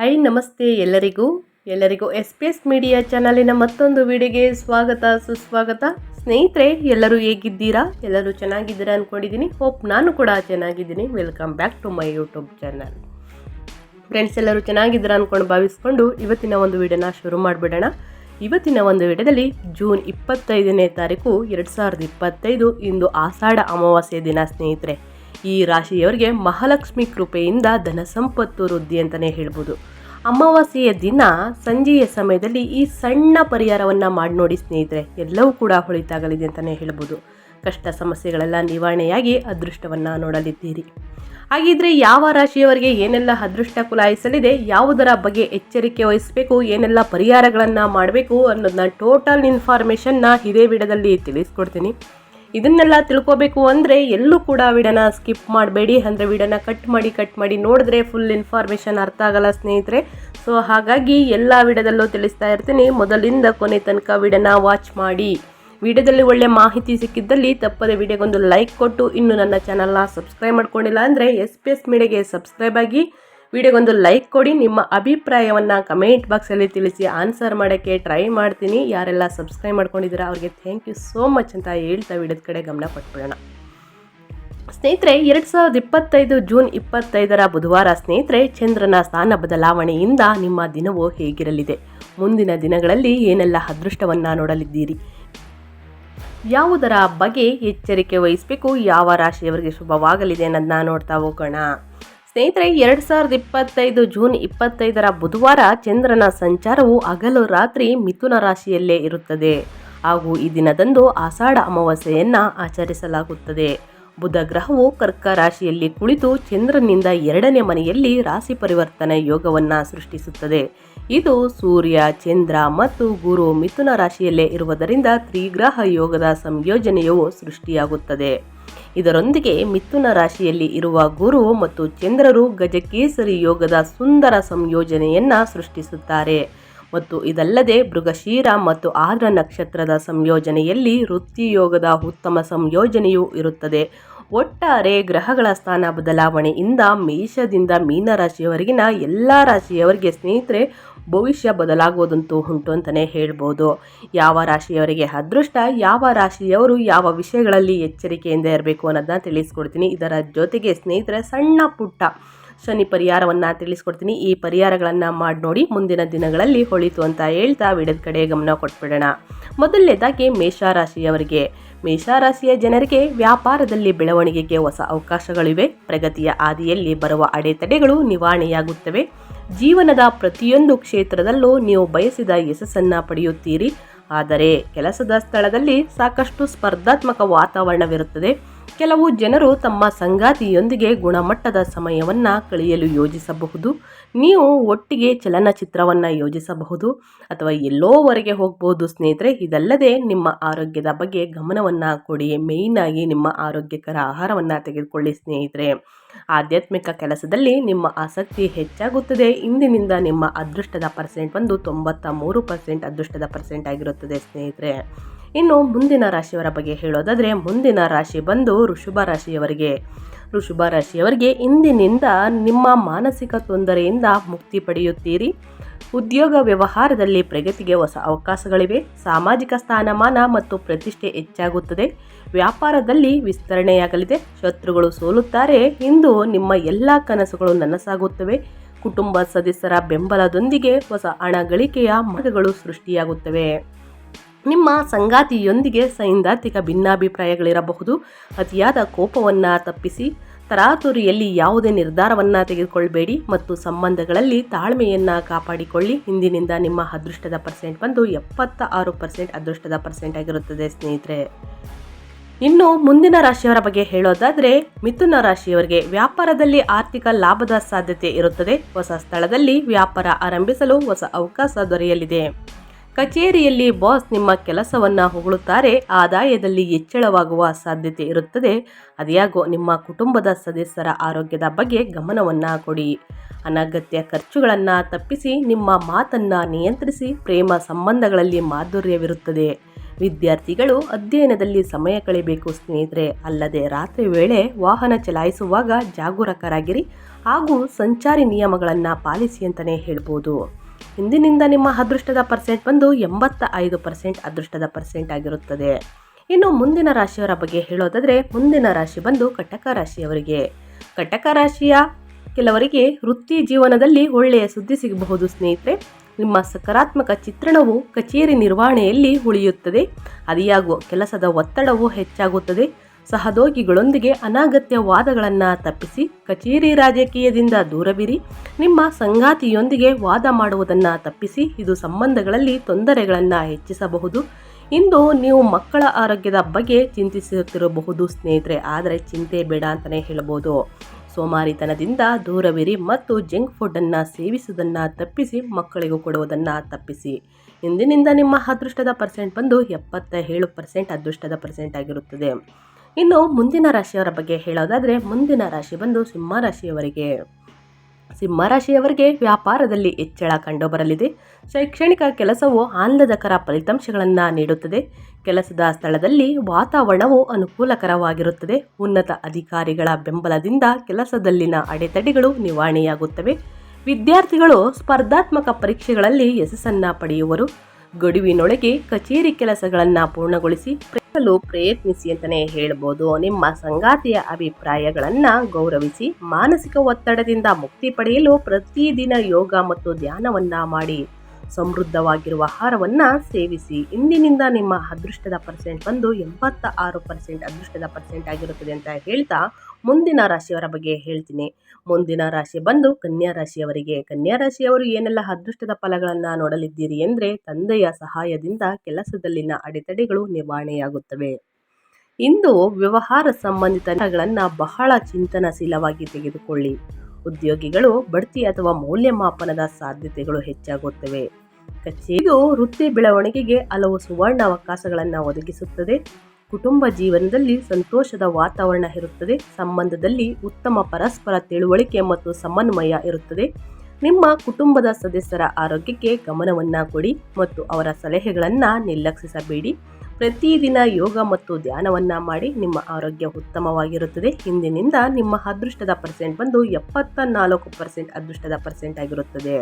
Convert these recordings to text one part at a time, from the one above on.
High ನಮಸ್ತೆ ಎಲ್ಲರಿಗೂ. ಎಲ್ಲರಿಗೂ ಎಸ್ ಪಿ ಎಸ್ ಮೀಡಿಯಾ ಚಾನಲಿನ ಮತ್ತೊಂದು ವಿಡಿಯೋಗೆ ಸ್ವಾಗತ, ಸುಸ್ವಾಗತ. ಸ್ನೇಹಿತರೆ, ಎಲ್ಲರೂ ಹೇಗಿದ್ದೀರಾ? ಎಲ್ಲರೂ ಚೆನ್ನಾಗಿದ್ದೀರಾ ಅಂದ್ಕೊಂಡಿದ್ದೀನಿ ಹೋಪ್ ನಾನು ಕೂಡ ಚೆನ್ನಾಗಿದ್ದೀನಿ. Welcome back to my YouTube channel friends ಎಲ್ಲರೂ ಚೆನ್ನಾಗಿದ್ದೀರಾ ಅಂದ್ಕೊಂಡು ಭಾವಿಸ್ಕೊಂಡು ಇವತ್ತಿನ ಒಂದು ವಿಡಿಯೋನ ಶುರು ಮಾಡಿಬಿಡೋಣ. ಇವತ್ತಿನ ಒಂದು ವಿಡಿಯೋದಲ್ಲಿ ಜೂನ್ ಇಪ್ಪತ್ತೈದನೇ ತಾರೀಕು, ಎರಡು ಸಾವಿರದ ಇಪ್ಪತ್ತೈದು, ಇಂದು ಆಷಾಢ ಅಮಾವಾಸ್ಯೆ ದಿನ, ಸ್ನೇಹಿತರೆ. ಈ ರಾಶಿಯವರಿಗೆ ಮಹಾಲಕ್ಷ್ಮಿ ಕೃಪೆಯಿಂದ ಧನ ಸಂಪತ್ತು ವೃದ್ಧಿ ಅಂತಲೇ ಹೇಳ್ಬೋದು. ಅಮಾವಾಸ್ಯೆಯ ದಿನ ಸಂಜೆಯ ಸಮಯದಲ್ಲಿ ಈ ಸಣ್ಣ ಪರಿಹಾರವನ್ನು ಮಾಡಿ ನೋಡಿ ಸ್ನೇಹಿತರೆ, ಎಲ್ಲವೂ ಕೂಡ ಹೊಳಿತಾಗಲಿದೆ ಅಂತಲೇ ಹೇಳ್ಬೋದು. ಕಷ್ಟ ಸಮಸ್ಯೆಗಳೆಲ್ಲ ನಿವಾರಣೆಯಾಗಿ ಅದೃಷ್ಟವನ್ನು ನೋಡಲಿದ್ದೀರಿ. ಹಾಗಿದ್ರೆ ಯಾವ ರಾಶಿಯವರಿಗೆ ಏನೆಲ್ಲ ಅದೃಷ್ಟ ಕುಲಾಯಿಸಲಿದೆ, ಯಾವುದರ ಬಗ್ಗೆ ಎಚ್ಚರಿಕೆ ವಹಿಸಬೇಕು, ಏನೆಲ್ಲ ಪರಿಹಾರಗಳನ್ನು ಮಾಡಬೇಕು ಅನ್ನೋದನ್ನ ಟೋಟಲ್ ಇನ್ಫಾರ್ಮೇಷನ್ನ ಇದೇ ವಿಡದಲ್ಲಿ ತಿಳಿಸ್ಕೊಡ್ತೀನಿ. ಇದನ್ನೆಲ್ಲ ತಿಳ್ಕೊಬೇಕು ಅಂದರೆ ಎಲ್ಲೂ ಕೂಡ ವಿಡನ ಸ್ಕಿಪ್ ಮಾಡಬೇಡಿ. ಅಂದರೆ ವಿಡನ ಕಟ್ ಮಾಡಿ ಕಟ್ ಮಾಡಿ ನೋಡಿದ್ರೆ ಫುಲ್ ಇನ್ಫಾರ್ಮೇಷನ್ ಅರ್ಥ ಆಗಲ್ಲ ಸ್ನೇಹಿತರೆ. ಸೊ ಹಾಗಾಗಿ ಎಲ್ಲ ವಿಡದಲ್ಲೂ ತಿಳಿಸ್ತಾ ಇರ್ತೀನಿ. ಮೊದಲಿಂದ ಕೊನೆ ತನಕ ವಿಡನ ವಾಚ್ ಮಾಡಿ. ವಿಡಿಯೋದಲ್ಲಿ ಒಳ್ಳೆ ಮಾಹಿತಿ ಸಿಕ್ಕಿದ್ದಲ್ಲಿ ತಪ್ಪದೆ ವಿಡಿಯೋಗೊಂದು ಲೈಕ್ ಕೊಟ್ಟು ಇನ್ನು ನನ್ನ ಚಾನಲ್ನ ಸಬ್ಸ್ಕ್ರೈಬ್ ಮಾಡ್ಕೊಂಡಿಲ್ಲ ಅಂದರೆ ಎಸ್ ಪಿ ಎಸ್ ಮೀಡಿಯಾಗೆ ಸಬ್ಸ್ಕ್ರೈಬ್ ಆಗಿ. ವಿಡಿಯೋಗೊಂದು ಲೈಕ್ ಕೊಡಿ, ನಿಮ್ಮ ಅಭಿಪ್ರಾಯವನ್ನು ಕಮೆಂಟ್ ಬಾಕ್ಸಲ್ಲಿ ತಿಳಿಸಿ ಆನ್ಸರ್ ಮಾಡೋಕ್ಕೆ ಟ್ರೈ ಮಾಡ್ತೀನಿ. ಯಾರೆಲ್ಲ ಸಬ್ಸ್ಕ್ರೈಬ್ ಮಾಡ್ಕೊಂಡಿದ್ದೀರಾ ಅವ್ರಿಗೆ ಥ್ಯಾಂಕ್ ಯು ಸೋ ಮಚ್ ಅಂತ ಹೇಳ್ತಾ ವಿಡಿಯೋದ ಕಡೆ ಗಮನ ಕೊಟ್ಬಿಡೋಣ. ಸ್ನೇಹಿತರೆ, ಎರಡು ಸಾವಿರದ ಇಪ್ಪತ್ತೈದು ಜೂನ್ ಇಪ್ಪತ್ತೈದರ ಬುಧವಾರ ಸ್ನೇಹಿತರೆ, ಚಂದ್ರನ ಸ್ಥಾನ ಬದಲಾವಣೆಯಿಂದ ನಿಮ್ಮ ದಿನವು ಹೇಗಿರಲಿದೆ? ಮುಂದಿನ ದಿನಗಳಲ್ಲಿ ಏನೆಲ್ಲ ಅದೃಷ್ಟವನ್ನು ನೋಡಲಿದ್ದೀರಿ? ಯಾವುದರ ಬಗ್ಗೆ ಎಚ್ಚರಿಕೆ ವಹಿಸಬೇಕು? ಯಾವ ರಾಶಿಯವರಿಗೆ ಶುಭವಾಗಲಿದೆ ಅನ್ನೋದನ್ನ ನೋಡ್ತಾ ಹೋಗೋಣ. ಸ್ನೇಹಿತರೆ, ಎರಡು ಸಾವಿರದ ಇಪ್ಪತ್ತೈದು ಜೂನ್ ಇಪ್ಪತ್ತೈದರ ಬುಧವಾರ ಚಂದ್ರನ ಸಂಚಾರವು ಹಗಲು ರಾತ್ರಿ ಮಿಥುನ ರಾಶಿಯಲ್ಲೇ ಇರುತ್ತದೆ. ಹಾಗೂ ಈ ದಿನದಂದು ಆಷಾಢ ಅಮಾವಾಸ್ಯೆಯನ್ನು ಆಚರಿಸಲಾಗುತ್ತದೆ. ಬುಧ ಗ್ರಹವು ಕರ್ಕ ರಾಶಿಯಲ್ಲಿ ಕುಳಿತು ಚಂದ್ರನಿಂದ ಎರಡನೇ ಮನೆಯಲ್ಲಿ ರಾಶಿ ಪರಿವರ್ತನೆ ಯೋಗವನ್ನು ಸೃಷ್ಟಿಸುತ್ತದೆ. ಇದು ಸೂರ್ಯ, ಚಂದ್ರ ಮತ್ತು ಗುರು ಮಿಥುನ ರಾಶಿಯಲ್ಲೇ ಇರುವುದರಿಂದ ತ್ರಿಗ್ರಹ ಯೋಗದ ಸಂಯೋಜನೆಯು ಸೃಷ್ಟಿಯಾಗುತ್ತದೆ. ಇದರೊಂದಿಗೆ ಮಿಥುನ ರಾಶಿಯಲ್ಲಿ ಇರುವ ಗುರು ಮತ್ತು ಚಂದ್ರರು ಗಜಕೇಸರಿ ಯೋಗದ ಸುಂದರ ಸಂಯೋಜನೆಯನ್ನು ಸೃಷ್ಟಿಸುತ್ತಾರೆ. ಮತ್ತು ಇದಲ್ಲದೆ ಮೃಗಶೀರ ಮತ್ತು ಆರ್ದ್ರ ನಕ್ಷತ್ರದ ಸಂಯೋಜನೆಯಲ್ಲಿ ವೃತ್ತಿಯೋಗದ ಉತ್ತಮ ಸಂಯೋಜನೆಯೂ ಇರುತ್ತದೆ. ಒಟ್ಟಾರೆ ಗ್ರಹಗಳ ಸ್ಥಾನ ಬದಲಾವಣೆಯಿಂದ ಮೇಷದಿಂದ ಮೀನರಾಶಿಯವರೆಗಿನ ಎಲ್ಲ ರಾಶಿಯವರಿಗೆ ಸ್ನೇಹಿತರೆ, ಭವಿಷ್ಯ ಬದಲಾಗೋದಂತೂ ಉಂಟು ಅಂತಲೇ ಹೇಳ್ಬೋದು. ಯಾವ ರಾಶಿಯವರಿಗೆ ಅದೃಷ್ಟ, ಯಾವ ರಾಶಿಯವರು ಯಾವ ವಿಷಯಗಳಲ್ಲಿ ಎಚ್ಚರಿಕೆಯಿಂದ ಇರಬೇಕು ಅನ್ನೋದನ್ನ ತಿಳಿಸ್ಕೊಡ್ತೀನಿ. ಇದರ ಜೊತೆಗೆ ಸ್ನೇಹಿತರೆ, ಸಣ್ಣ ಪುಟ್ಟ ಶನಿ ಪರಿಹಾರವನ್ನು ತಿಳಿಸ್ಕೊಡ್ತೀನಿ. ಈ ಪರಿಹಾರಗಳನ್ನು ಮಾಡಿ ನೋಡಿ ಮುಂದಿನ ದಿನಗಳಲ್ಲಿ ಹೊಳಿತು ಅಂತ ಹೇಳ್ತಾ ವಿಡಿಯೋದ ಕಡೆ ಗಮನ ಕೊಟ್ಬಿಡೋಣ. ಮೊದಲನೇದಾಗಿ ಮೇಷರಾಶಿಯವರಿಗೆ ಮೇಷರಾಶಿಯ ಜನರಿಗೆ ವ್ಯಾಪಾರದಲ್ಲಿ ಬೆಳವಣಿಗೆಗೆ ಹೊಸ ಅವಕಾಶಗಳಿವೆ. ಪ್ರಗತಿಯ ಹಾದಿಯಲ್ಲಿ ಬರುವ ಅಡೆತಡೆಗಳು ನಿವಾರಣೆಯಾಗುತ್ತವೆ. ಜೀವನದ ಪ್ರತಿಯೊಂದು ಕ್ಷೇತ್ರದಲ್ಲೂ ನೀವು ಬಯಸಿದ ಯಶಸ್ಸನ್ನು ಪಡೆಯುತ್ತೀರಿ. ಆದರೆ ಕೆಲಸದ ಸ್ಥಳದಲ್ಲಿ ಸಾಕಷ್ಟು ಸ್ಪರ್ಧಾತ್ಮಕ ವಾತಾವರಣವಿರುತ್ತದೆ. ಕೆಲವು ಜನರು ತಮ್ಮ ಸಂಗಾತಿಯೊಂದಿಗೆ ಗುಣಮಟ್ಟದ ಸಮಯವನ್ನು ಕಳೆಯಲು ಯೋಜಿಸಬಹುದು. ನೀವು ಒಟ್ಟಿಗೆ ಚಲನಚಿತ್ರವನ್ನು ಯೋಜಿಸಬಹುದು ಅಥವಾ ಎಲ್ಲೋವರೆಗೆ ಹೋಗಬಹುದು ಸ್ನೇಹಿತರೆ. ಇದಲ್ಲದೆ ನಿಮ್ಮ ಆರೋಗ್ಯದ ಬಗ್ಗೆ ಗಮನವನ್ನು ಕೊಡಿ. ಮೇಯ್ನಾಗಿ ನಿಮ್ಮ ಆರೋಗ್ಯಕರ ಆಹಾರವನ್ನು ತೆಗೆದುಕೊಳ್ಳಿ ಸ್ನೇಹಿತರೆ. ಆಧ್ಯಾತ್ಮಿಕ ಕೆಲಸದಲ್ಲಿ ನಿಮ್ಮ ಆಸಕ್ತಿ ಹೆಚ್ಚಾಗುತ್ತದೆ. ಇಂದಿನಿಂದ ನಿಮ್ಮ ಅದೃಷ್ಟದ ಪರ್ಸೆಂಟ್ ಒಂದು ತೊಂಬತ್ತ ಮೂರು ಪರ್ಸೆಂಟ್ ಅದೃಷ್ಟದ ಪರ್ಸೆಂಟ್ ಆಗಿರುತ್ತದೆ ಸ್ನೇಹಿತರೆ. ಇನ್ನು ಮುಂದಿನ ರಾಶಿಯವರ ಬಗ್ಗೆ ಹೇಳೋದಾದರೆ ಮುಂದಿನ ರಾಶಿ ಬಂದು ಋಷಭ ರಾಶಿಯವರಿಗೆ. ಋಷಭ ರಾಶಿಯವರಿಗೆ ಇಂದಿನಿಂದ ನಿಮ್ಮ ಮಾನಸಿಕ ತೊಂದರೆಯಿಂದ ಮುಕ್ತಿ ಪಡೆಯುತ್ತೀರಿ. ಉದ್ಯೋಗ ವ್ಯವಹಾರದಲ್ಲಿ ಪ್ರಗತಿಗೆ ಹೊಸ ಅವಕಾಶಗಳಿವೆ. ಸಾಮಾಜಿಕ ಸ್ಥಾನಮಾನ ಮತ್ತು ಪ್ರತಿಷ್ಠೆ ಹೆಚ್ಚಾಗುತ್ತದೆ. ವ್ಯಾಪಾರದಲ್ಲಿ ವಿಸ್ತರಣೆಯಾಗಲಿದೆ. ಶತ್ರುಗಳು ಸೋಲುತ್ತಾರೆ. ಇಂದು ನಿಮ್ಮ ಎಲ್ಲ ಕನಸುಗಳು ನನಸಾಗುತ್ತವೆ. ಕುಟುಂಬ ಸದಸ್ಯರ ಬೆಂಬಲದೊಂದಿಗೆ ಹೊಸ ಹಣ ಗಳಿಕೆಯ ಮಾರ್ಗಗಳು ಸೃಷ್ಟಿಯಾಗುತ್ತವೆ. ನಿಮ್ಮ ಸಂಗಾತಿಯೊಂದಿಗೆ ಸೈದ್ಧಾಂತಿಕ ಭಿನ್ನಾಭಿಪ್ರಾಯಗಳಿರಬಹುದು. ಅತಿಯಾದ ಕೋಪವನ್ನು ತಪ್ಪಿಸಿ, ತರಾತುರಿಯಲ್ಲಿ ಯಾವುದೇ ನಿರ್ಧಾರವನ್ನು ತೆಗೆದುಕೊಳ್ಬೇಡಿ ಮತ್ತು ಸಂಬಂಧಗಳಲ್ಲಿ ತಾಳ್ಮೆಯನ್ನು ಕಾಪಾಡಿಕೊಳ್ಳಿ. ಇಂದಿನಿಂದ ನಿಮ್ಮ ಅದೃಷ್ಟದ ಪರ್ಸೆಂಟ್ ಬಂದು ಎಪ್ಪತ್ತ ಆರು ಪರ್ಸೆಂಟ್ ಅದೃಷ್ಟದ ಪರ್ಸೆಂಟ್ ಆಗಿರುತ್ತದೆ ಸ್ನೇಹಿತರೆ. ಇನ್ನು ಮುಂದಿನ ರಾಶಿಯವರ ಬಗ್ಗೆ ಹೇಳೋದಾದರೆ, ಮಿಥುನ ರಾಶಿಯವರಿಗೆ ವ್ಯಾಪಾರದಲ್ಲಿ ಆರ್ಥಿಕ ಲಾಭದ ಸಾಧ್ಯತೆ ಇರುತ್ತದೆ. ಹೊಸ ಸ್ಥಳದಲ್ಲಿ ವ್ಯಾಪಾರ ಆರಂಭಿಸಲು ಹೊಸ ಅವಕಾಶ ದೊರೆಯಲಿದೆ. ಕಚೇರಿಯಲ್ಲಿ ಬಾಸ್ ನಿಮ್ಮ ಕೆಲಸವನ್ನು ಹೊಗಳುತ್ತಾರೆ, ಆದಾಯದಲ್ಲಿ ಹೆಚ್ಚಳವಾಗುವ ಸಾಧ್ಯತೆ ಇರುತ್ತದೆ. ಅದ್ಯಾಗೋ ನಿಮ್ಮ ಕುಟುಂಬದ ಸದಸ್ಯರ ಆರೋಗ್ಯದ ಬಗ್ಗೆ ಗಮನವನ್ನು ಕೊಡಿ. ಅನಗತ್ಯ ಖರ್ಚುಗಳನ್ನು ತಪ್ಪಿಸಿ ನಿಮ್ಮ ಮಾತನ್ನು ನಿಯಂತ್ರಿಸಿ, ಪ್ರೇಮ ಸಂಬಂಧಗಳಲ್ಲಿ ಮಾಧುರ್ಯವಿರುತ್ತದೆ. ವಿದ್ಯಾರ್ಥಿಗಳು ಅಧ್ಯಯನದಲ್ಲಿ ಸಮಯ ಕಳೆಯಬೇಕು ಸ್ನೇಹಿತರೆ. ಅಲ್ಲದೆ ರಾತ್ರಿ ವೇಳೆ ವಾಹನ ಚಲಾಯಿಸುವಾಗ ಜಾಗರೂಕರಾಗಿರಿ ಹಾಗೂ ಸಂಚಾರಿ ನಿಯಮಗಳನ್ನು ಪಾಲಿಸಿ ಅಂತಲೇ ಹೇಳ್ಬೋದು. ಇಂದಿನಿಂದ ನಿಮ್ಮ ಅದೃಷ್ಟದ ಪರ್ಸೆಂಟ್ ಬಂದು ಎಂಬತ್ತ ಐದು ಪರ್ಸೆಂಟ್ ಅದೃಷ್ಟದ ಪರ್ಸೆಂಟ್ ಆಗಿರುತ್ತದೆ. ಇನ್ನು ಮುಂದಿನ ರಾಶಿಯವರ ಬಗ್ಗೆ ಹೇಳೋದಾದರೆ ಮುಂದಿನ ರಾಶಿ ಬಂದು ಕಟಕ ರಾಶಿಯವರಿಗೆ. ಕಟಕ ರಾಶಿಯ ಕೆಲವರಿಗೆ ವೃತ್ತಿ ಜೀವನದಲ್ಲಿ ಒಳ್ಳೆಯ ಸುದ್ದಿ ಸಿಗಬಹುದು ಸ್ನೇಹಿತರೆ. ನಿಮ್ಮ ಸಕಾರಾತ್ಮಕ ಚಿತ್ರಣವು ಕಚೇರಿ ನಿರ್ವಹಣೆಯಲ್ಲಿ ಉಳಿಯುತ್ತದೆ. ಅದಿಯಾಗುವ ಕೆಲಸದ ಒತ್ತಡವು ಹೆಚ್ಚಾಗುತ್ತದೆ. ಸಹೋದ್ಯೋಗಿಗಳೊಂದಿಗೆ ಅನಾಗತ್ಯ ವಾದಗಳನ್ನು ತಪ್ಪಿಸಿ ಕಚೇರಿ ರಾಜಕೀಯದಿಂದ ದೂರವಿರಿ. ನಿಮ್ಮ ಸಂಗಾತಿಯೊಂದಿಗೆ ವಾದ ಮಾಡುವುದನ್ನು ತಪ್ಪಿಸಿ ಇದು ಸಂಬಂಧಗಳಲ್ಲಿ ತೊಂದರೆಗಳನ್ನು ಹೆಚ್ಚಿಸಬಹುದು. ಇಂದು ನೀವು ಮಕ್ಕಳ ಆರೋಗ್ಯದ ಬಗ್ಗೆ ಚಿಂತಿಸುತ್ತಿರಬಹುದು ಸ್ನೇಹಿತರೆ, ಆದರೆ ಚಿಂತೆ ಬೇಡ ಅಂತಲೇ ಹೇಳ್ಬೋದು. ಸೋಮಾರಿತನದಿಂದ ದೂರವಿರಿ ಮತ್ತು ಜಂಕ್ ಫುಡ್ಡನ್ನು ಸೇವಿಸುವುದನ್ನು ತಪ್ಪಿಸಿ ಮಕ್ಕಳಿಗೂ ಕೊಡುವುದನ್ನು ತಪ್ಪಿಸಿ. ಇಂದಿನಿಂದ ನಿಮ್ಮ ಅದೃಷ್ಟದ ಪರ್ಸೆಂಟ್ ಬಂದು ಎಪ್ಪತ್ತ ಏಳು ಪರ್ಸೆಂಟ್ ಅದೃಷ್ಟದ ಪರ್ಸೆಂಟ್ ಆಗಿರುತ್ತದೆ. ಇನ್ನು ಮುಂದಿನ ರಾಶಿಯವರ ಬಗ್ಗೆ ಹೇಳೋದಾದರೆ ಮುಂದಿನ ರಾಶಿ ಬಂದು ಸಿಂಹ ರಾಶಿಯವರಿಗೆ. ಸಿಂಹ ರಾಶಿಯವರಿಗೆ ವ್ಯಾಪಾರದಲ್ಲಿ ಹೆಚ್ಚಳ ಕಂಡುಬರಲಿದೆ. ಶೈಕ್ಷಣಿಕ ಕೆಲಸವು ಆಹ್ಲಾದಕರ ಫಲಿತಾಂಶಗಳನ್ನು ನೀಡುತ್ತದೆ. ಕೆಲಸದ ಸ್ಥಳದಲ್ಲಿ ವಾತಾವರಣವು ಅನುಕೂಲಕರವಾಗಿರುತ್ತದೆ. ಉನ್ನತ ಅಧಿಕಾರಿಗಳ ಬೆಂಬಲದಿಂದ ಕೆಲಸದಲ್ಲಿನ ಅಡೆತಡೆಗಳು ನಿವಾರಣೆಯಾಗುತ್ತವೆ. ವಿದ್ಯಾರ್ಥಿಗಳು ಸ್ಪರ್ಧಾತ್ಮಕ ಪರೀಕ್ಷೆಗಳಲ್ಲಿ ಯಶಸ್ಸನ್ನು ಪಡೆಯುವರು. ಗಡುವಿನೊಳಗೆ ಕಚೇರಿ ಕೆಲಸಗಳನ್ನು ಪೂರ್ಣಗೊಳಿಸಿ ಪ್ರಯತ್ನಿಸಿ ಅಂತಲೇ ಹೇಳ್ಬೋದು. ನಿಮ್ಮ ಸಂಗಾತಿಯ ಅಭಿಪ್ರಾಯಗಳನ್ನು ಗೌರವಿಸಿ, ಮಾನಸಿಕ ಒತ್ತಡದಿಂದ ಮುಕ್ತಿ ಪಡೆಯಲು ಪ್ರತಿದಿನ ಯೋಗ ಮತ್ತು ಧ್ಯಾನವನ್ನು ಮಾಡಿ. ಸಮೃದ್ಧವಾಗಿರುವ ಆಹಾರವನ್ನು ಸೇವಿಸಿ. ಇಂದಿನಿಂದ ನಿಮ್ಮ ಅದೃಷ್ಟದ ಪರ್ಸೆಂಟ್ ಬಂದು ಎಂಬತ್ತ ಆರು ಪರ್ಸೆಂಟ್ ಅದೃಷ್ಟದ ಪರ್ಸೆಂಟ್ ಆಗಿರುತ್ತದೆ ಅಂತ ಹೇಳ್ತಾ ಮುಂದಿನ ರಾಶಿಯವರ ಬಗ್ಗೆ ಹೇಳ್ತೀನಿ. ಮುಂದಿನ ರಾಶಿ ಬಂದು ಕನ್ಯಾ ರಾಶಿಯವರಿಗೆ. ಕನ್ಯಾ ರಾಶಿಯವರು ಏನೆಲ್ಲ ಅದೃಷ್ಟದ ಫಲಗಳನ್ನು ನೋಡಲಿದ್ದೀರಿ ಎಂದರೆ ತಂದೆಯ ಸಹಾಯದಿಂದ ಕೆಲಸದಲ್ಲಿನ ಅಡೆತಡೆಗಳು ನಿವಾರಣೆಯಾಗುತ್ತವೆ. ಇಂದು ವ್ಯವಹಾರ ಸಂಬಂಧಿತಗಳನ್ನು ಬಹಳ ಚಿಂತನಶೀಲವಾಗಿ ತೆಗೆದುಕೊಳ್ಳಿ. ಉದ್ಯೋಗಿಗಳು, ಬಡ್ತಿ ಅಥವಾ ಮೌಲ್ಯಮಾಪನದ ಸಾಧ್ಯತೆಗಳು ಹೆಚ್ಚಾಗುತ್ತವೆ. ಕಚೇರಿಯು ವೃತ್ತಿ ಬೆಳವಣಿಗೆಗೆ ಹಲವು ಸುವರ್ಣ ಅವಕಾಶಗಳನ್ನು ಒದಗಿಸುತ್ತದೆ. ಕುಟುಂಬ ಜೀವನದಲ್ಲಿ ಸಂತೋಷದ ವಾತಾವರಣ ಇರುತ್ತದೆ. ಸಂಬಂಧದಲ್ಲಿ ಉತ್ತಮ ಪರಸ್ಪರ ತಿಳುವಳಿಕೆ ಮತ್ತು ಸಮನ್ವಯ ಇರುತ್ತದೆ. ನಿಮ್ಮ ಕುಟುಂಬದ ಸದಸ್ಯರ ಆರೋಗ್ಯಕ್ಕೆ ಗಮನವನ್ನು ಕೊಡಿ ಮತ್ತು ಅವರ ಸಲಹೆಗಳನ್ನು ನಿರ್ಲಕ್ಷಿಸಬೇಡಿ. ಪ್ರತಿದಿನ ಯೋಗ ಮತ್ತು ಧ್ಯಾನವನ್ನು ಮಾಡಿ ನಿಮ್ಮ ಆರೋಗ್ಯ ಉತ್ತಮವಾಗಿರುತ್ತದೆ. ಹಿಂದಿನಿಂದ ನಿಮ್ಮ ಅದೃಷ್ಟದ ಪರ್ಸೆಂಟ್ ಬಂದು ಎಪ್ಪತ್ತ ನಾಲ್ಕು ಪರ್ಸೆಂಟ್ ಅದೃಷ್ಟದ ಪರ್ಸೆಂಟ್ ಆಗಿರುತ್ತದೆ.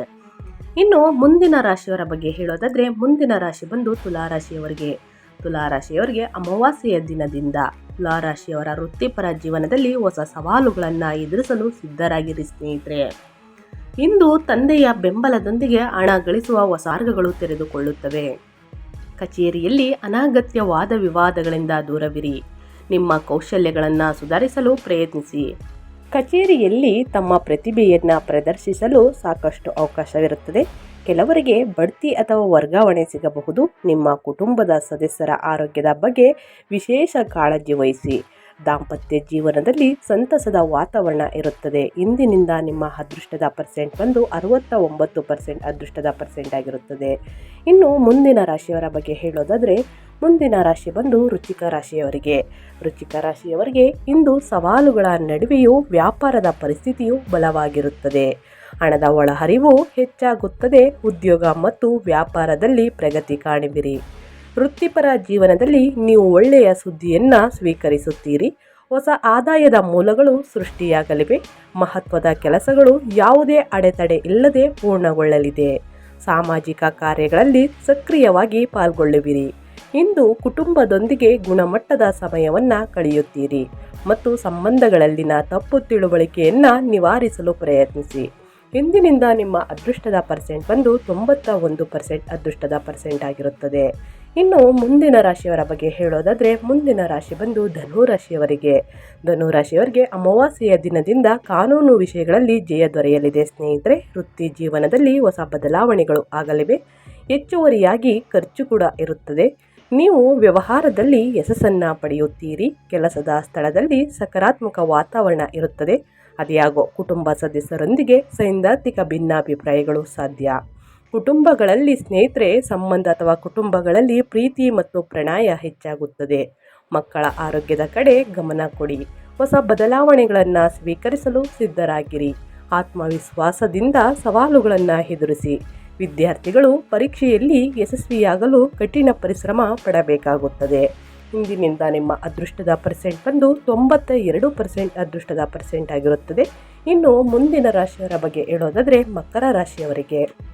ಇನ್ನು ಮುಂದಿನ ರಾಶಿಯವರ ಬಗ್ಗೆ ಹೇಳೋದಾದರೆ ಮುಂದಿನ ರಾಶಿ ಬಂದು ತುಲಾರಾಶಿಯವರಿಗೆ. ತುಲಾರಾಶಿಯವರಿಗೆ ಅಮಾವಾಸ್ಯೆಯ ದಿನದಿಂದ ತುಲಾರಾಶಿಯವರ ವೃತ್ತಿಪರ ಜೀವನದಲ್ಲಿ ಹೊಸ ಸವಾಲುಗಳನ್ನು ಎದುರಿಸಲು ಸಿದ್ಧರಾಗಿರಿ ಸ್ನೇಹಿತರೆ. ಇಂದು ತಂದೆಯ ಬೆಂಬಲದೊಂದಿಗೆ ಹಣ ಗಳಿಸುವ ಹೊಸ ಮಾರ್ಗಗಳು ತೆರೆದುಕೊಳ್ಳುತ್ತವೆ. ಕಚೇರಿಯಲ್ಲಿ ಅನಾಗತ್ಯ ವಾದ ವಿವಾದಗಳಿಂದ ದೂರವಿರಿ. ನಿಮ್ಮ ಕೌಶಲ್ಯಗಳನ್ನು ಸುಧಾರಿಸಲು ಪ್ರಯತ್ನಿಸಿ. ಕಚೇರಿಯಲ್ಲಿ ತಮ್ಮ ಪ್ರತಿಭೆಯನ್ನು ಪ್ರದರ್ಶಿಸಲು ಸಾಕಷ್ಟು ಅವಕಾಶವಿರುತ್ತದೆ. ಕೆಲವರಿಗೆ ಬಡ್ತಿ ಅಥವಾ ವರ್ಗಾವಣೆ ಸಿಗಬಹುದು. ನಿಮ್ಮ ಕುಟುಂಬದ ಸದಸ್ಯರ ಆರೋಗ್ಯದ ಬಗ್ಗೆ ವಿಶೇಷ ಕಾಳಜಿ ವಹಿಸಿ. ದಾಂಪತ್ಯ ಜೀವನದಲ್ಲಿ ಸಂತಸದ ವಾತಾವರಣ ಇರುತ್ತದೆ. ಇಂದಿನಿಂದ ನಿಮ್ಮ ಅದೃಷ್ಟದ ಪರ್ಸೆಂಟ್ ಬಂದು ಅರವತ್ತ ಒಂಬತ್ತು ಪರ್ಸೆಂಟ್ ಅದೃಷ್ಟದ ಪರ್ಸೆಂಟ್ ಆಗಿರುತ್ತದೆ. ಇನ್ನು ಮುಂದಿನ ರಾಶಿಯವರ ಬಗ್ಗೆ ಹೇಳೋದಾದರೆ, ಮುಂದಿನ ರಾಶಿ ಬಂದು ರುಚಿಕ ರಾಶಿಯವರಿಗೆ. ರುಚಿಕ ರಾಶಿಯವರಿಗೆ ಇಂದು ಸವಾಲುಗಳ ನಡುವೆಯೂ ವ್ಯಾಪಾರದ ಪರಿಸ್ಥಿತಿಯು ಬಲವಾಗಿರುತ್ತದೆ. ಹಣದ ಒಳಹರಿವು ಹೆಚ್ಚಾಗುತ್ತದೆ. ಉದ್ಯೋಗ ಮತ್ತು ವ್ಯಾಪಾರದಲ್ಲಿ ಪ್ರಗತಿ ಕಾಣುವಿರಿ. ವೃತ್ತಿಪರ ಜೀವನದಲ್ಲಿ ನೀವು ಒಳ್ಳೆಯ ಸುದ್ದಿಯನ್ನು ಸ್ವೀಕರಿಸುತ್ತೀರಿ. ಹೊಸ ಆದಾಯದ ಮೂಲಗಳು ಸೃಷ್ಟಿಯಾಗಲಿವೆ. ಮಹತ್ವದ ಕೆಲಸಗಳು ಯಾವುದೇ ಅಡೆತಡೆ ಇಲ್ಲದೆ ಪೂರ್ಣಗೊಳ್ಳಲಿದೆ. ಸಾಮಾಜಿಕ ಕಾರ್ಯಗಳಲ್ಲಿ ಸಕ್ರಿಯವಾಗಿ ಪಾಲ್ಗೊಳ್ಳುವಿರಿ. ಇಂದು ಕುಟುಂಬದೊಂದಿಗೆ ಗುಣಮಟ್ಟದ ಸಮಯವನ್ನು ಕಳೆಯುತ್ತೀರಿ. ಮತ್ತು ಸಂಬಂಧಗಳಲ್ಲಿನ ತಪ್ಪು ತಿಳುವಳಿಕೆಯನ್ನು ನಿವಾರಿಸಲು ಪ್ರಯತ್ನಿಸಿ. ಇಂದಿನಿಂದ ನಿಮ್ಮ ಅದೃಷ್ಟದ ಪರ್ಸೆಂಟ್ ಬಂದು ತೊಂಬತ್ತ ಒಂದು ಪರ್ಸೆಂಟ್ ಅದೃಷ್ಟದ ಪರ್ಸೆಂಟ್ ಆಗಿರುತ್ತದೆ. ಇನ್ನು ಮುಂದಿನ ರಾಶಿಯವರ ಬಗ್ಗೆ ಹೇಳೋದಾದರೆ, ಮುಂದಿನ ರಾಶಿ ಬಂದು ಧನು ರಾಶಿಯವರಿಗೆ. ಧನು ರಾಶಿಯವರಿಗೆ ಅಮಾವಾಸ್ಯೆಯ ದಿನದಿಂದ ಕಾನೂನು ವಿಷಯಗಳಲ್ಲಿ ಜಯ ದೊರೆಯಲಿದೆ. ಸ್ನೇಹಿತರೆ, ವೃತ್ತಿ ಜೀವನದಲ್ಲಿ ಹೊಸ ಬದಲಾವಣೆಗಳು ಆಗಲಿವೆ. ಹೆಚ್ಚುವರಿಯಾಗಿ ಖರ್ಚು ಕೂಡ ಇರುತ್ತದೆ. ನೀವು ವ್ಯವಹಾರದಲ್ಲಿ ಯಶಸ್ಸನ್ನು ಪಡೆಯುತ್ತೀರಿ. ಕೆಲಸದ ಸ್ಥಳದಲ್ಲಿ ಸಕಾರಾತ್ಮಕ ವಾತಾವರಣ ಇರುತ್ತದೆ. ಅದ್ಯಾಗೋ ಕುಟುಂಬ ಸದಸ್ಯರೊಂದಿಗೆ ಸೈದ್ಧಾಂತಿಕ ಭಿನ್ನಾಭಿಪ್ರಾಯಗಳು ಸಾಧ್ಯ. ಕುಟುಂಬಗಳಲ್ಲಿ ಸ್ನೇಹಿತರೆ, ಸಂಬಂಧ ಅಥವಾ ಕುಟುಂಬಗಳಲ್ಲಿ ಪ್ರೀತಿ ಮತ್ತು ಪ್ರಣಯ ಹೆಚ್ಚಾಗುತ್ತದೆ. ಮಕ್ಕಳ ಆರೋಗ್ಯದ ಕಡೆ ಗಮನ ಕೊಡಿ. ಹೊಸ ಬದಲಾವಣೆಗಳನ್ನು ಸ್ವೀಕರಿಸಲು ಸಿದ್ಧರಾಗಿರಿ. ಆತ್ಮವಿಶ್ವಾಸದಿಂದ ಸವಾಲುಗಳನ್ನು ಎದುರಿಸಿ. ವಿದ್ಯಾರ್ಥಿಗಳು ಪರೀಕ್ಷೆಯಲ್ಲಿ ಯಶಸ್ವಿಯಾಗಲು ಕಠಿಣ ಪರಿಶ್ರಮ ಪಡಬೇಕಾಗುತ್ತದೆ. ಇಂದಿನಿಂದ ನಿಮ್ಮ ಅದೃಷ್ಟದ ಪರ್ಸೆಂಟ್ ಬಂದು ತೊಂಬತ್ತ ಎರಡು ಪರ್ಸೆಂಟ್ ಅದೃಷ್ಟದ ಪರ್ಸೆಂಟ್ ಆಗಿರುತ್ತದೆ. ಇನ್ನು ಮುಂದಿನ ರಾಶಿಯವರ ಬಗ್ಗೆ ಹೇಳೋದಾದರೆ ಮಕರ ರಾಶಿಯವರಿಗೆ.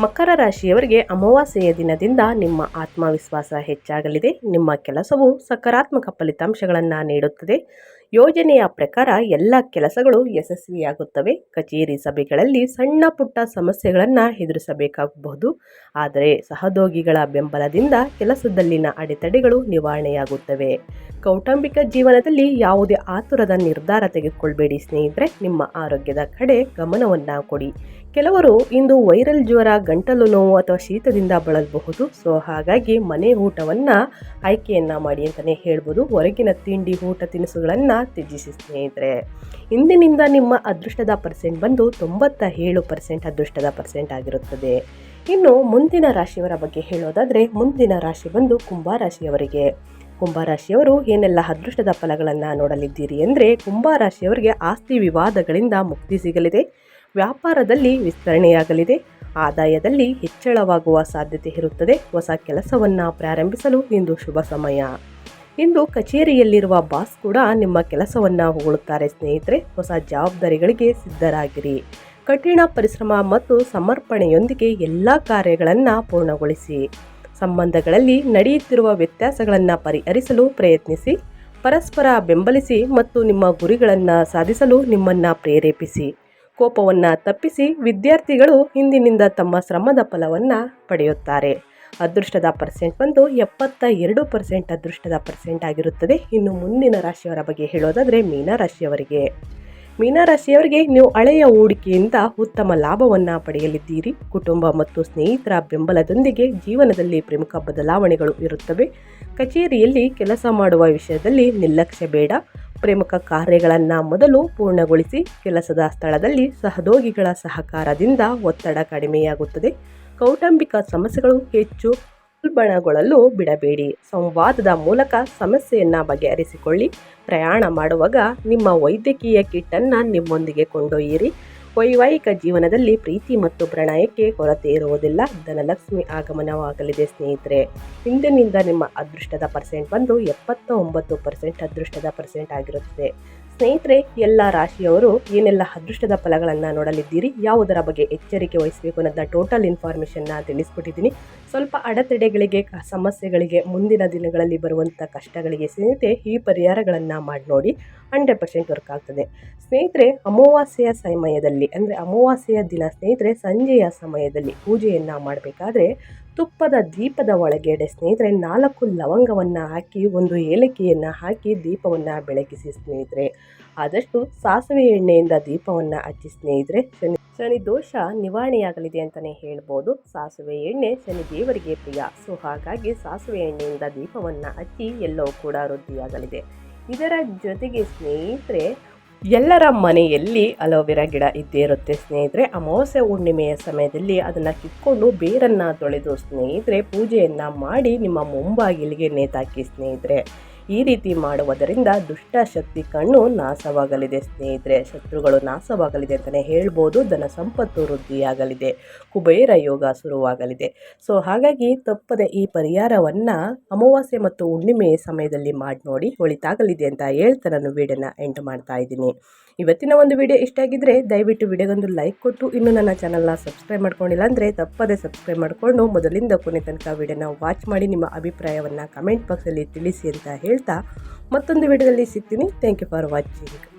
ಮಕರ ರಾಶಿಯವರಿಗೆ ಅಮಾವಾಸ್ಯೆಯ ದಿನದಿಂದ ನಿಮ್ಮ ಆತ್ಮವಿಶ್ವಾಸ ಹೆಚ್ಚಾಗಲಿದೆ. ನಿಮ್ಮ ಕೆಲಸವು ಸಕಾರಾತ್ಮಕ ಫಲಿತಾಂಶಗಳನ್ನು ನೀಡುತ್ತದೆ. ಯೋಜನೆಯ ಪ್ರಕಾರ ಎಲ್ಲ ಕೆಲಸಗಳು ಯಶಸ್ವಿಯಾಗುತ್ತವೆ. ಕಚೇರಿ ಸಭೆಗಳಲ್ಲಿ ಸಣ್ಣ ಪುಟ್ಟ ಸಮಸ್ಯೆಗಳನ್ನು ಎದುರಿಸಬೇಕಾಗಬಹುದು. ಆದರೆ ಸಹದೋಗಿಗಳ ಬೆಂಬಲದಿಂದ ಕೆಲಸದಲ್ಲಿನ ಅಡೆತಡೆಗಳು ನಿವಾರಣೆಯಾಗುತ್ತವೆ. ಕೌಟುಂಬಿಕ ಜೀವನದಲ್ಲಿ ಯಾವುದೇ ಆತುರದ ನಿರ್ಧಾರ ತೆಗೆದುಕೊಳ್ಬೇಡಿ ಸ್ನೇಹಿತರೆ. ನಿಮ್ಮ ಆರೋಗ್ಯದ ಕಡೆ ಗಮನವನ್ನು ಕೊಡಿ. ಕೆಲವರು ಇಂದು ವೈರಲ್ ಜ್ವರ, ಗಂಟಲು ನೋವು ಅಥವಾ ಶೀತದಿಂದ ಬಳಲಬಹುದು ಸೊ ಹಾಗಾಗಿ ಮನೆ ಊಟವನ್ನು ಆಯ್ಕೆಯನ್ನು ಮಾಡಿ ಅಂತಲೇ ಹೇಳ್ಬೋದು. ಹೊರಗಿನ ತಿಂಡಿ, ಊಟ ತಿನಿಸುಗಳನ್ನು ತ್ಯಜಿಸಿ ಸ್ನೇಹಿತರೆ. ಇಂದಿನಿಂದ ನಿಮ್ಮ ಅದೃಷ್ಟದ ಪರ್ಸೆಂಟ್ ಬಂದು ತೊಂಬತ್ತ ಏಳು ಪರ್ಸೆಂಟ್ ಅದೃಷ್ಟದ ಪರ್ಸೆಂಟ್ ಆಗಿರುತ್ತದೆ. ಇನ್ನು ಮುಂದಿನ ರಾಶಿಯವರ ಬಗ್ಗೆ ಹೇಳೋದಾದರೆ, ಮುಂದಿನ ರಾಶಿ ಬಂದು ಕುಂಭರಾಶಿಯವರಿಗೆ ಕುಂಭರಾಶಿಯವರು ಏನೆಲ್ಲ ಅದೃಷ್ಟದ ಫಲಗಳನ್ನು ನೋಡಲಿದ್ದೀರಿ ಅಂದರೆ ಕುಂಭರಾಶಿಯವರಿಗೆ ಆಸ್ತಿ ವಿವಾದಗಳಿಂದ ಮುಕ್ತಿ ಸಿಗಲಿದೆ. ವ್ಯಾಪಾರದಲ್ಲಿ ವಿಸ್ತರಣೆಯಾಗಲಿದೆ. ಆದಾಯದಲ್ಲಿ ಹೆಚ್ಚಳವಾಗುವ ಸಾಧ್ಯತೆ ಇರುತ್ತದೆ. ಹೊಸ ಕೆಲಸವನ್ನು ಪ್ರಾರಂಭಿಸಲು ಇಂದು ಶುಭ ಸಮಯ. ಇಂದು ಕಚೇರಿಯಲ್ಲಿರುವ ಬಾಸ್ ಕೂಡ ನಿಮ್ಮ ಕೆಲಸವನ್ನು ಹೊಗಳುತ್ತಾರೆ ಸ್ನೇಹಿತರೆ. ಹೊಸ ಜವಾಬ್ದಾರಿಗಳಿಗೆ ಸಿದ್ಧರಾಗಿರಿ. ಕಠಿಣ ಪರಿಶ್ರಮ ಮತ್ತು ಸಮರ್ಪಣೆಯೊಂದಿಗೆ ಎಲ್ಲ ಕಾರ್ಯಗಳನ್ನು ಪೂರ್ಣಗೊಳಿಸಿ. ಸಂಬಂಧಗಳಲ್ಲಿ ನಡೆಯುತ್ತಿರುವ ವ್ಯತ್ಯಾಸಗಳನ್ನು ಪರಿಹರಿಸಲು ಪ್ರಯತ್ನಿಸಿ. ಪರಸ್ಪರ ಬೆಂಬಲಿಸಿ ಮತ್ತು ನಿಮ್ಮ ಗುರಿಗಳನ್ನು ಸಾಧಿಸಲು ನಿಮ್ಮನ್ನು ಪ್ರೇರೇಪಿಸಿ. ಕೋಪವನ್ನು ತಪ್ಪಿಸಿ ವಿದ್ಯಾರ್ಥಿಗಳು ಹಿಂದಿನಿಂದ ತಮ್ಮ ಶ್ರಮದ ಫಲವನ್ನು ಪಡೆಯುತ್ತಾರೆ. ಅದೃಷ್ಟದ ಪರ್ಸೆಂಟ್ ಬಂದು ಎಪ್ಪತ್ತ ಎರಡು ಪರ್ಸೆಂಟ್ ಅದೃಷ್ಟದ ಪರ್ಸೆಂಟ್ ಆಗಿರುತ್ತದೆ. ಇನ್ನು ಮುಂದಿನ ರಾಶಿಯವರ ಬಗ್ಗೆ ಹೇಳೋದಾದರೆ ಮೀನರಾಶಿಯವರಿಗೆ ಮೀನರಾಶಿಯವರಿಗೆ ನೀವು ಹಳೆಯ ಹೂಡಿಕೆಯಿಂದ ಉತ್ತಮ ಲಾಭವನ್ನು ಪಡೆಯಲಿದ್ದೀರಿ. ಕುಟುಂಬ ಮತ್ತು ಸ್ನೇಹಿತರ ಬೆಂಬಲದೊಂದಿಗೆ ಜೀವನದಲ್ಲಿ ಪ್ರಮುಖ ಬದಲಾವಣೆಗಳು ಇರುತ್ತವೆ. ಕಚೇರಿಯಲ್ಲಿ ಕೆಲಸ ಮಾಡುವ ವಿಷಯದಲ್ಲಿ ನಿರ್ಲಕ್ಷ್ಯ ಬೇಡ. ಪ್ರಮುಖ ಕಾರ್ಯಗಳನ್ನು ಮೊದಲು ಪೂರ್ಣಗೊಳಿಸಿ ಕೆಲಸದ ಸ್ಥಳದಲ್ಲಿ ಸಹೋದ್ಯೋಗಿಗಳ ಸಹಕಾರದಿಂದ ಒತ್ತಡ ಕಡಿಮೆಯಾಗುತ್ತದೆ. ಕೌಟುಂಬಿಕ ಸಮಸ್ಯೆಗಳು ಹೆಚ್ಚು ಉಲ್ಬಣಗೊಳ್ಳಲು ಬಿಡಬೇಡಿ. ಸಂವಾದದ ಮೂಲಕ ಸಮಸ್ಯೆಯನ್ನು ಬಗೆಹರಿಸಿಕೊಳ್ಳಿ. ಪ್ರಯಾಣ ಮಾಡುವಾಗ ನಿಮ್ಮ ವೈದ್ಯಕೀಯ ಕಿಟ್ಟನ್ನು ನಿಮ್ಮೊಂದಿಗೆ ಕೊಂಡೊಯ್ಯಿರಿ. ವೈವಾಹಿಕ ಜೀವನದಲ್ಲಿ ಪ್ರೀತಿ ಮತ್ತು ಪ್ರಣಯಕ್ಕೆ ಕೊರತೆ ಇರುವುದಿಲ್ಲ. ಧನಲಕ್ಷ್ಮಿ ಆಗಮನವಾಗಲಿದೆ ಸ್ನೇಹಿತರೆ. ಇಂದಿನಿಂದ ನಿಮ್ಮ ಅದೃಷ್ಟದ ಪರ್ಸೆಂಟ್ ಬಂದು ಎಪ್ಪತ್ತ ಒಂಬತ್ತು ಪರ್ಸೆಂಟ್ ಅದೃಷ್ಟದ ಪರ್ಸೆಂಟ್ ಆಗಿರುತ್ತದೆ. ಸ್ನೇಹಿತರೆ, ಎಲ್ಲ ರಾಶಿಯವರು ಏನೆಲ್ಲ ಅದೃಷ್ಟದ ಫಲಗಳನ್ನು ನೋಡಲಿದ್ದೀರಿ, ಯಾವುದರ ಬಗ್ಗೆ ಎಚ್ಚರಿಕೆ ವಹಿಸಬೇಕು ಅನ್ನೋದನ್ನ ಟೋಟಲ್ ಇನ್ಫಾರ್ಮೇಷನ್ನ ತಿಳಿಸ್ಕೊಟ್ಟಿದ್ದೀನಿ. ಸ್ವಲ್ಪ ಅಡೆತಡೆಗಳಿಗೆ, ಸಮಸ್ಯೆಗಳಿಗೆ ಮುಂದಿನ ದಿನಗಳಲ್ಲಿ ಬರುವಂಥ ಕಷ್ಟಗಳಿಗೆ ಸ್ನೇಹಿತರೆ, ಈ ಪರಿಹಾರಗಳನ್ನು ಮಾಡಿ ನೋಡಿ. ಹಂಡ್ರೆಡ್ ಪರ್ಸೆಂಟ್ ವರ್ಕ್ ಆಗ್ತದೆ. ಸ್ನೇಹಿತರೆ, ಅಮಾವಾಸ್ಯೆಯ ಸಮಯದಲ್ಲಿ, ಅಂದರೆ ಅಮಾವಾಸ್ಯೆಯ ದಿನ ಸ್ನೇಹಿತರೆ, ಸಂಜೆಯ ಸಮಯದಲ್ಲಿ ಪೂಜೆಯನ್ನು ಮಾಡಬೇಕಾದ್ರೆ ತುಪ್ಪದ ದೀಪದ ಒಳಗಡೆ ಸ್ನೇಹಿತರೆ, ನಾಲ್ಕು ಲವಂಗವನ್ನು ಹಾಕಿ, ಒಂದು ಏಲಕ್ಕಿಯನ್ನು ಹಾಕಿ ದೀಪವನ್ನು ಬೆಳಗಿಸಿ ಸ್ನೇಹಿತರೆ. ಆದಷ್ಟು ಸಾಸಿವೆ ಎಣ್ಣೆಯಿಂದ ದೀಪವನ್ನು ಹಚ್ಚಿ ಸ್ನೇಹಿತರೆ, ಶನಿ ಶನಿ ದೋಷ ನಿವಾರಣೆಯಾಗಲಿದೆ ಅಂತಲೇ ಹೇಳ್ಬೋದು. ಸಾಸಿವೆ ಎಣ್ಣೆ ಶನಿ ದೇವರಿಗೆ ಪ್ರಿಯ. ಸೊ, ಹಾಗಾಗಿ ಸಾಸಿವೆ ಎಣ್ಣೆಯಿಂದ ದೀಪವನ್ನು ಹಚ್ಚಿ ಎಲ್ಲವೂ ಕೂಡ ವೃದ್ಧಿಯಾಗಲಿದೆ. ಇದರ ಜೊತೆಗೆ ಸ್ನೇಹಿತರೆ, ಎಲ್ಲರ ಮನೆಯಲ್ಲಿ ಅಲೋವೆರಾ ಗಿಡ ಇದ್ದೇ ಇರುತ್ತೆ ಸ್ನೇಹಿತರೆ. ಅಮಾವಾಸ್ಯೆ ಹುಣ್ಣಿಮೆಯ ಸಮಯದಲ್ಲಿ ಅದನ್ನು ಕಿತ್ಕೊಂಡು ಬೇರನ್ನು ತೊಳೆದು ಸ್ನೇಹಿತರೆ, ಪೂಜೆಯನ್ನು ಮಾಡಿ ನಿಮ್ಮ ಮುಂಬಾಗಿಲಿಗೆ ನೇತಾಕಿ ಸ್ನೇಹಿತರೆ. ಈ ರೀತಿ ಮಾಡುವುದರಿಂದ ದುಷ್ಟ ಶಕ್ತಿ ಕಣ್ಣು ನಾಶವಾಗಲಿದೆ, ಸ್ನೇಹಿತರೆ. ಶತ್ರುಗಳು ನಾಶವಾಗಲಿದೆ ಅಂತಲೇ ಹೇಳ್ಬೋದು. ಧನ ಸಂಪತ್ತು ವೃದ್ಧಿಯಾಗಲಿದೆ. ಕುಬೇರ ಯೋಗ ಶುರುವಾಗಲಿದೆ. ಸೊ, ಹಾಗಾಗಿ ತಪ್ಪದೆ ಈ ಪರಿಹಾರವನ್ನು ಅಮಾವಾಸ್ಯೆ ಮತ್ತು ಹುಣ್ಣಿಮೆ ಸಮಯದಲ್ಲಿ ಮಾಡಿ ನೋಡಿ ಒಳಿತಾಗಲಿದೆ ಅಂತ ಹೇಳ್ತಾ ನಾನು ವೀಡಿಯೋನ ಎಂಟು ಮಾಡ್ತಾ ಇದ್ದೀನಿ. ಇವತ್ತಿನ ಒಂದು ವಿಡಿಯೋ ಇಷ್ಟ ಆಗಿದ್ರೆ ದಯವಿಟ್ಟು ವಿಡಿಯೋಗೊಂದು ಲೈಕ್ ಕೊಟ್ಟು ಇನ್ನೂ ನನ್ನ ಚಾನಲ್ನ ಸಬ್ಸ್ಕ್ರೈಬ್ ಮಾಡ್ಕೊಂಡಿಲ್ಲ ಅಂದರೆ ತಪ್ಪದೆ ಸಬ್ಸ್ಕ್ರೈಬ್ ಮಾಡಿಕೊಂಡು ಮೊದಲಿಂದ ಕೊನೆ ತನಕ ವಿಡಿಯೋನ ವಾಚ್ ಮಾಡಿ ನಿಮ್ಮ ಅಭಿಪ್ರಾಯವನ್ನು ಕಮೆಂಟ್ ಬಾಕ್ಸಲ್ಲಿ ತಿಳಿಸಿ ಅಂತ ಹೇಳ್ತಾ ಮತ್ತೊಂದು ವಿಡಿಯೋದಲ್ಲಿ ಸಿಗ್ತೀನಿ. Thank you for watching